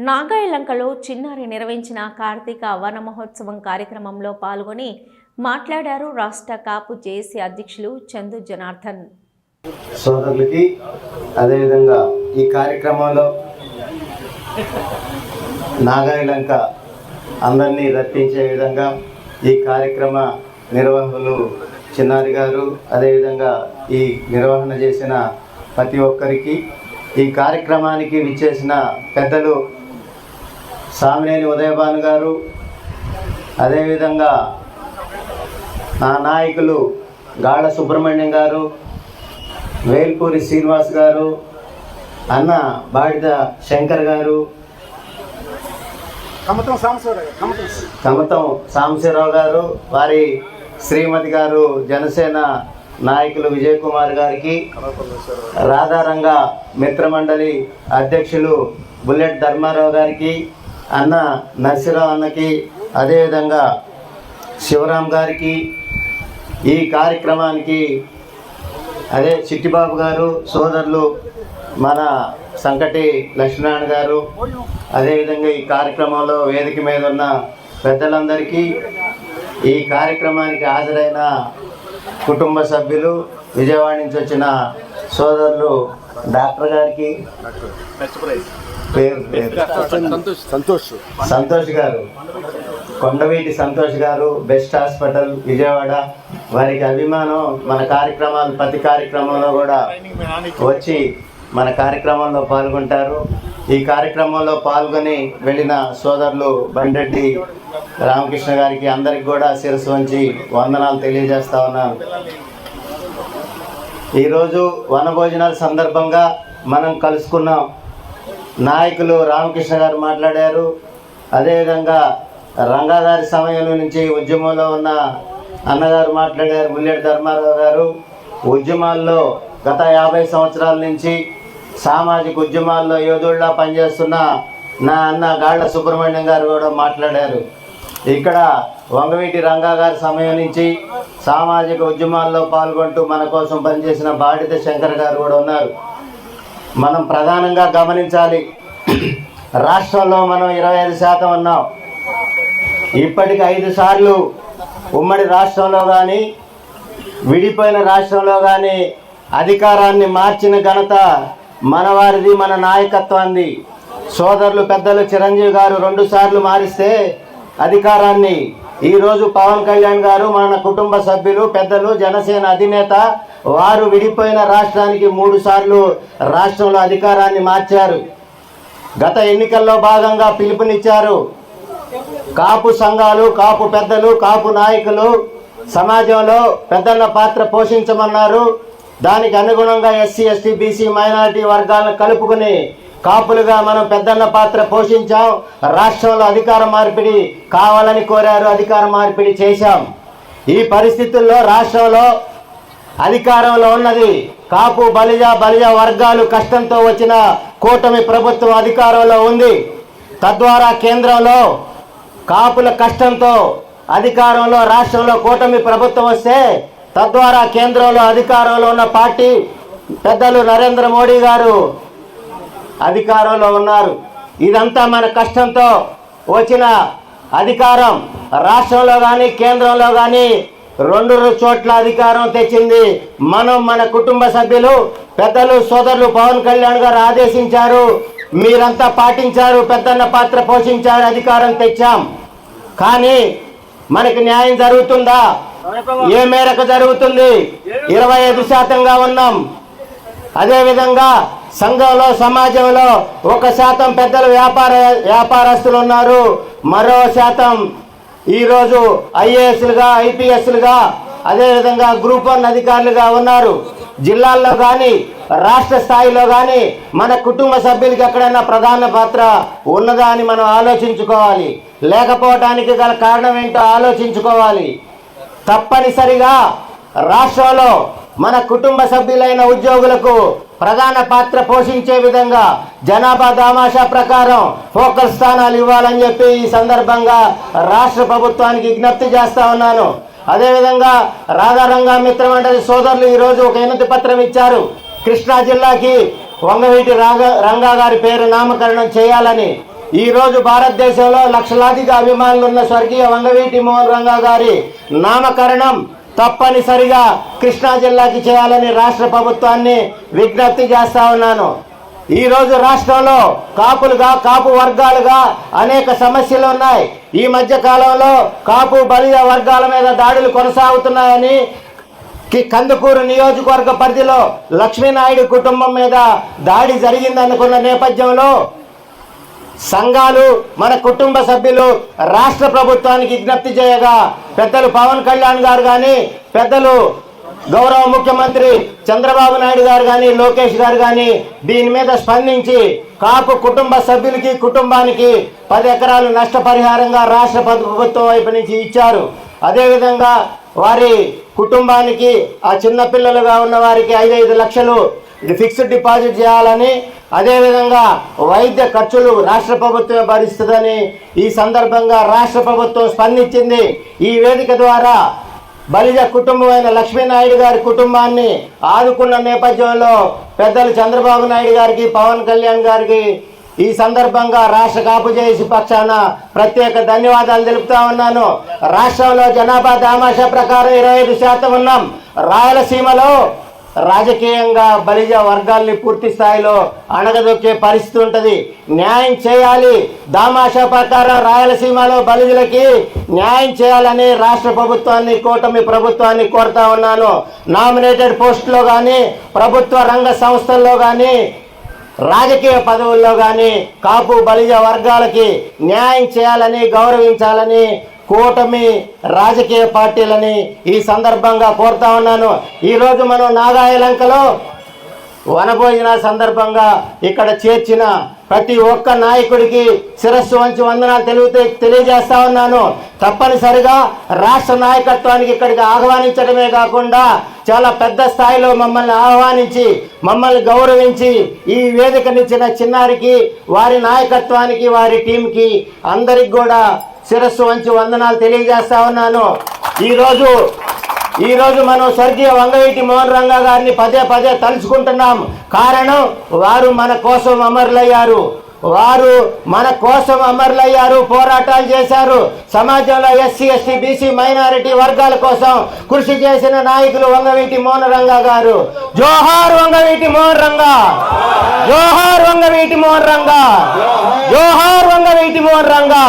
నాగాయలంకలో చిన్నారి నిర్వహించిన కార్తీక వన మహోత్సవం కార్యక్రమంలో పాల్గొని మాట్లాడారు రాష్ట్ర కాపు జేఏసీ అధ్యక్షులు చందు జనార్దన్. సోదరులకి అదేవిధంగా ఈ కార్యక్రమంలో నాగాయలంక అందరినీ రప్పించే విధంగా ఈ కార్యక్రమ నిర్వహణలు చిన్నారి గారు అదేవిధంగా ఈ నిర్వహణ చేసిన ప్రతి ఒక్కరికి ఈ కార్యక్రమానికి విచ్చేసిన పెద్దలు సామినేని ఉదయభాను గారు అదేవిధంగా నా నాయకులు గాళ్ళ సుబ్రహ్మణ్యం గారు వేల్పూరి శ్రీనివాస్ గారు అన్న బాడిద శంకర్ గారు కమతం సాంబశివరావు గారు వారి శ్రీమతి గారు జనసేన నాయకులు విజయ్ కుమార్ గారికి రాధారంగ మిత్రమండలి అధ్యక్షులు బుల్లెట్ ధర్మారావు గారికి అన్న నర్సిరావు అన్నకి అదేవిధంగా శివరాం గారికి ఈ కార్యక్రమానికి అదే చిట్టిబాబు గారు సోదరులు మన సంకటి లక్ష్మీనారాయణ గారు అదేవిధంగా ఈ కార్యక్రమంలో వేదిక మీద ఉన్న పెద్దలందరికీ ఈ కార్యక్రమానికి హాజరైన కుటుంబ సభ్యులు విజయవాడ నుంచి వచ్చిన సోదరులు డాక్టర్ గారికి పేరు పేరు. సంతోష్. సంతోష్. సంతోష్ గారు. కొండవీటి సంతోష్ గారు బెస్ట్ హాస్పిటల్ విజయవాడ. వారికి అభిమానం మన కార్యక్రమాలు ప్రతి కార్యక్రమంలో కూడా వచ్చి మన కార్యక్రమంలో పాల్గొంటారు. ఈ కార్యక్రమంలో పాల్గొని వెళ్ళిన సోదరులు బండెడ్డి రామకృష్ణ గారికి అందరికి కూడా శిరస్సు వంచి వందనాలు తెలియజేస్తా ఉన్నాను. ఈరోజు వనభోజనాల సందర్భంగా మనం కలుసుకున్నాం. నాయకులు రామకృష్ణ గారు మాట్లాడారు. అదేవిధంగా రంగాదారి సమయంలో నుంచి ఉద్యమంలో ఉన్న అన్నగారు మాట్లాడారు ముల్లెడి ధర్మారావు గారు. ఉద్యమాల్లో గత యాభై సంవత్సరాల నుంచి సామాజిక ఉద్యమాల్లో యోధుల్లా పనిచేస్తున్న నా అన్న గాళ్ళ సుబ్రహ్మణ్యం గారు కూడా మాట్లాడారు. ఇక్కడ వంగవీటి రంగా గారి సమయం నుంచి సామాజిక ఉద్యమాల్లో పాల్గొంటూ మన కోసం పనిచేసిన బాడిత శంకర్ గారు కూడా ఉన్నారు. మనం ప్రధానంగా గమనించాలి. రాష్ట్రంలో మనం ఇరవై ఐదు శాతం ఉన్నాం. ఇప్పటికి ఐదు సార్లు ఉమ్మడి రాష్ట్రంలో కానీ విడిపోయిన రాష్ట్రంలో కానీ అధికారాన్ని మార్చిన ఘనత మనవారిది మన నాయకత్వాన్ని సోదరులు పెద్దలు చిరంజీవి గారు రెండు సార్లు మారిస్తే అధికారాన్ని ఈరోజు పవన్ కళ్యాణ్ గారు మన కుటుంబ సభ్యులు పెద్దలు జనసేన అధినేత వారు విడిపోయిన రాష్ట్రానికి మూడు సార్లు రాష్ట్రంలో అధికారాన్ని మార్చారు. గత ఎన్నికల్లో భాగంగా పిలుపునిచ్చారు. కాపు సంఘాలు కాపు పెద్దలు కాపు నాయకులు సమాజంలో పెద్దల పాత్ర పోషించమన్నారు. దానికి అనుగుణంగా ఎస్సీ ఎస్టీ బీసీ మైనారిటీ వర్గాలను కలుపుకుని కాపులుగా మనం పెద్దన్న పాత్ర పోషించాం. రాష్ట్రంలో అధికార మార్పిడి కావాలని కోరారు అధికార మార్పిడి చేశాం. ఈ పరిస్థితుల్లో రాష్ట్రంలో అధికారంలో ఉన్నది. కాపు బలిజ బలిజ వర్గాలు కష్టంతో వచ్చిన కూటమి ప్రభుత్వం అధికారంలో ఉంది. తద్వారా కేంద్రంలో కాపుల కష్టంతో అధికారంలో రాష్ట్రంలో కూటమి ప్రభుత్వం వస్తే తద్వారా కేంద్రంలో అధికారంలో ఉన్న పార్టీ పెద్దలు నరేంద్ర మోడీ గారు అధికారంలో ఉన్నారు. ఇదంతా మన కష్టంతో వచ్చిన అధికారం. రాష్ట్రంలో కానీ కేంద్రంలో కానీ రెండు చోట్ల అధికారం తెచ్చింది. మనం మన కుటుంబ సభ్యులు పెద్దలు సోదరులు పవన్ కళ్యాణ్ గారు ఆదేశించారు. మీరంతా పాటించారు పెద్దన్న పాత్ర పోషించారు అధికారం తెచ్చాం. కానీ మనకి న్యాయం జరుగుతుందా? ఏ మేరకు జరుగుతుంది? ఇరవై ఐదు శాతంగా ఉన్నాం. అదేవిధంగా సంఘంలో సమాజంలో ఒక శాతం పెద్దలు వ్యాపార వ్యాపారస్తులు ఉన్నారు. మరో శాతం ఈరోజు ఐఏఎస్లుగా ఐపీఎస్లుగా అదేవిధంగా గ్రూప్ వన్ అధికారులుగా ఉన్నారు. జిల్లాల్లో కానీ రాష్ట్ర స్థాయిలో కానీ మన కుటుంబ సభ్యులకి ఎక్కడైనా ప్రధాన పాత్ర ఉన్నదా అని మనం ఆలోచించుకోవాలి. లేకపోవడానికి గల కారణం ఏంటో ఆలోచించుకోవాలి. తప్పనిసరిగా రాష్ట్రంలో మన కుటుంబ సభ్యులైన ఉద్యోగులకు ప్రధాన పాత్ర పోషించే విధంగా జనాభా దామాషా ప్రకారం ఫోకల్ స్థానాలు ఇవ్వాలని చెప్పి ఈ సందర్భంగా రాష్ట్ర ప్రభుత్వానికి విజ్ఞప్తి చేస్తా ఉన్నాను. అదేవిధంగా రాధారంగా మిత్రమండలి సోదరులు ఈరోజు ఒక వినతి పత్రం ఇచ్చారు. కృష్ణా జిల్లాకి వంగవీటి రాగ రంగా గారి పేరు నామకరణం చేయాలని. ఈరోజు భారతదేశంలో లక్షలాదిగా అభిమానులు ఉన్న స్వర్గీయ వంగవీటి మోహన్ రంగా గారి నామకరణం తప్పనిసరిగా కృష్ణా జిల్లాకి చేయాలని రాష్ట్ర ప్రభుత్వాన్ని విజ్ఞప్తి చేస్తా ఉన్నాను. ఈరోజు రాష్ట్రంలో కాపులుగా కాపు వర్గాలుగా అనేక సమస్యలు ఉన్నాయి. ఈ మధ్య కాలంలో కాపు బలియ వర్గాల మీద దాడులు కొనసాగుతున్నాయని కందుకూరు నియోజకవర్గ పరిధిలో లక్ష్మీనాయుడు కుటుంబం మీద దాడి జరిగిందనుకున్న నేపథ్యంలో సంఘాలు మన కుటుంబ సభ్యులు రాష్ట్ర ప్రభుత్వానికి విజ్ఞప్తి చేయగా పెద్దలు పవన్ కళ్యాణ్ గారు కానీ పెద్దలు గౌరవ ముఖ్యమంత్రి చంద్రబాబు నాయుడు గారు కానీ లోకేష్ గారు కానీ దీని మీద స్పందించి కాపు కుటుంబ సభ్యులకి కుటుంబానికి పది ఎకరాలు నష్టపరిహారంగా రాష్ట్ర ప్రభుత్వం వైపు నుంచి ఇచ్చారు. అదేవిధంగా వారి కుటుంబానికి ఆ చిన్నపిల్లలుగా ఉన్న వారికి ఐదైదు లక్షలు ఫిక్స్డ్ డిపాజిట్ చేయాలని అదేవిధంగా వైద్య ఖర్చులు రాష్ట్ర ప్రభుత్వమే భరిస్తుందని ఈ సందర్భంగా రాష్ట్ర ప్రభుత్వం స్పందించింది. ఈ వేదిక ద్వారా బలిజ కుటుంబమైన లక్ష్మీనాయుడు గారి కుటుంబాన్ని ఆదుకున్న నేపథ్యంలో పెద్దలు చంద్రబాబు నాయుడు గారికి పవన్ కళ్యాణ్ గారికి ఈ సందర్భంగా రాష్ట్ర కాపుజేసి పక్షాన ప్రత్యేక ధన్యవాదాలు తెలుపుతా ఉన్నాను. రాష్ట్రంలో జనాభా దామాషా ప్రకారం ఇరవై ఐదు శాతం ఉన్నాం. రాయలసీమలో రాజకీయంగా బలిజ వర్గాల్ని పూర్తి స్థాయిలో అణగదొక్కే పరిస్థితి ఉంటుంది. న్యాయం చేయాలి. దామాషా ప్రకారం రాయలసీమలో బలిజలకి న్యాయం చేయాలని రాష్ట్ర ప్రభుత్వాన్ని కూటమి ప్రభుత్వాన్ని కోరుతా ఉన్నాను. నామినేటెడ్ పోస్టులో కానీ ప్రభుత్వ రంగ సంస్థల్లో కానీ రాజకీయ పదవుల్లో కానీ కాపు బలిజ వర్గాలకి న్యాయం చేయాలని గౌరవించాలని కూటమి రాజకీయ పార్టీలని ఈ సందర్భంగా కోరుతా ఉన్నాను. ఈరోజు మనం నాగాయలంకలో వనభోజన సందర్భంగా ఇక్కడ చేర్చిన ప్రతి ఒక్క నాయకుడికి శిరస్సు వంచి వందనాలు తెలివితే తెలియజేస్తా ఉన్నాను. తప్పనిసరిగా రాష్ట్ర నాయకత్వానికి ఇక్కడికి ఆహ్వానించడమే కాకుండా చాలా పెద్ద స్థాయిలో మమ్మల్ని ఆహ్వానించి మమ్మల్ని గౌరవించి ఈ వేదికనిచ్చిన చిన్నారికి వారి నాయకత్వానికి వారి టీంకి అందరికి కూడా శిరస్సు వంచి వందనాలు తెలియజేస్తా ఉన్నాను. ఈరోజు ఈరోజు మనం స్వర్గీయ వంగవీటి మోహన్ రంగా గారిని పదే పదే తలుచుకుంటున్నాం. కారణం వారు మన కోసం అమరులయ్యారు. వారు మన కోసం అమరులయ్యారు పోరాటాలు చేశారు. సమాజంలో ఎస్సీ ఎస్టీ బీసీ మైనారిటీ వర్గాల కోసం కృషి చేసిన నాయకులు వంగవీటి మోహన్ రంగా గారు. జోహార్ వంగవీటి మోహన్ రంగా జోహార్ వంగవీటి మోహన్ రంగా జోహార్ వంగవీటి మోహన్ రంగా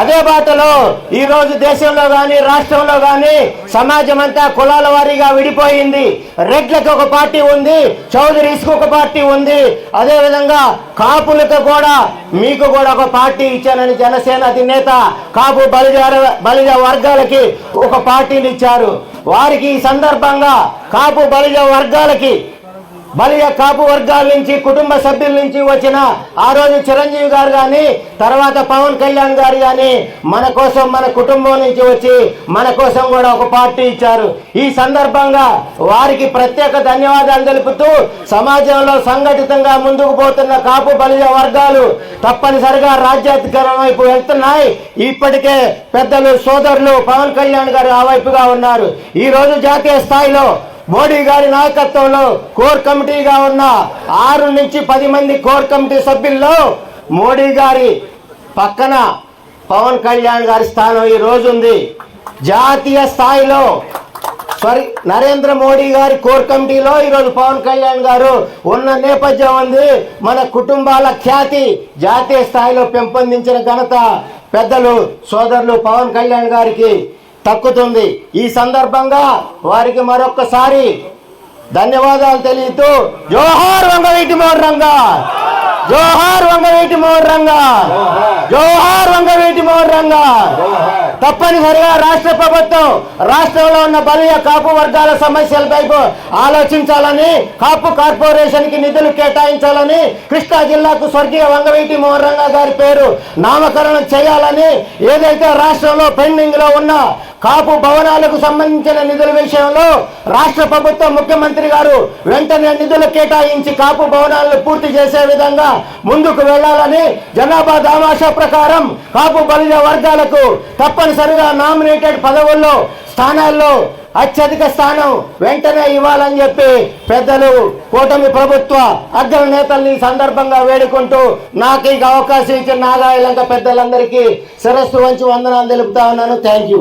అదే బాటలో ఈ రోజు దేశంలో కానీ రాష్ట్రంలో కానీ సమాజం అంతా కులాల వారీగా విడిపోయింది. రెడ్లకు ఒక పార్టీ ఉంది చౌదరీస్కి ఒక పార్టీ ఉంది. అదే విధంగా కాపులకు కూడా మీకు కూడా ఒక పార్టీ ఇచ్చానని జనసేన అధినేత కాపు బలిజ బలిజ వర్గాలకి ఒక పార్టీని ఇచ్చారు. వారికి ఈ సందర్భంగా కాపు బలిజ వర్గాలకి బలియ కాపు వర్గాల నుంచి కుటుంబ సభ్యుల నుంచి వచ్చిన ఆ రోజు చిరంజీవి గారు కానీ తర్వాత పవన్ కళ్యాణ్ గారు కానీ మన కోసం మన కుటుంబం నుంచి వచ్చి మన కోసం కూడా ఒక పార్టీ ఇచ్చారు. ఈ సందర్భంగా వారికి ప్రత్యేక ధన్యవాదాలు తెలుపుతూ సమాజంలో సంఘటితంగా ముందుకు పోతున్న కాపు బలియ వర్గాలు తప్పనిసరిగా రాజ్యాధికారం వైపు వెళ్తున్నాయి. ఇప్పటికే పెద్దలు సోదరులు పవన్ కళ్యాణ్ గారు ఆ వైపుగా ఉన్నారు. ఈ రోజు జాతీయ స్థాయిలో మోడీ గారి నాయకత్వంలో కోర్ కమిటీగా ఉన్న ఆరు నుంచి పది మంది కోర్ కమిటీ సభ్యుల్లో మోడీ గారి పక్కన పవన్ కళ్యాణ్ గారి స్థానం ఈ రోజు ఉంది. జాతీయ స్థాయిలో సారీ నరేంద్ర మోడీ గారి కోర్ కమిటీలో ఈరోజు పవన్ కళ్యాణ్ గారు ఉన్న నేపథ్యం ఉంది. మన కుటుంబాల ఖ్యాతి జాతీయ స్థాయిలో పెంపొందించిన ఘనత పెద్దలు సోదరులు పవన్ కళ్యాణ్ గారికి తక్కుతుంది. ఈ సందర్భంగా వారికి మరొక్కసారి ధన్యవాదాలు తెలియతూ జోహార్ వంగవీటి మోహన్ రంగా జోహార్ వంగవీటి మోహన్ రంగా జోహార్ వంగవీటి మోహన్ రంగా తప్పనిసరిగా రాష్ట్ర ప్రభుత్వం రాష్ట్రంలో ఉన్న బలియ కాపు వర్గాల సమస్యలపై ఆలోచించాలని కాపు కార్పొరేషన్కి నిధులు కేటాయించాలని కృష్ణా జిల్లాకు స్వర్గీయ వంగవీటి మోహన్ గారి పేరు నామకరణం చేయాలని ఏదైతే రాష్ట్రంలో పెండింగ్లో ఉన్న కాపు భవనాలకు సంబంధించిన నిధుల విషయంలో రాష్ట్ర ప్రభుత్వం ముఖ్యమంత్రి గారు వెంటనే నిధులు కేటాయించి కాపు భవనాలను పూర్తి చేసే విధంగా ముందుకు వెళ్ళాలని జనాభా దామాషా ప్రకారం కాపు బలిజ వర్గాలకు తప్పని తప్పనిసరిగా నామినేటెడ్ పదవుల్లో స్థానాల్లో అత్యధిక స్థానం వెంటనే ఇవ్వాలని చెప్పి పెద్దలు కూటమి ప్రభుత్వ అగ్ర నేతల్ని సందర్భంగా వేడుకుంటూ నాకు ఇక అవకాశం ఇచ్చిన నాగాయలంక పెద్దలందరికీ శిరస్సు వంచి వందనాలు తెలుపుతా ఉన్నాను. Thank you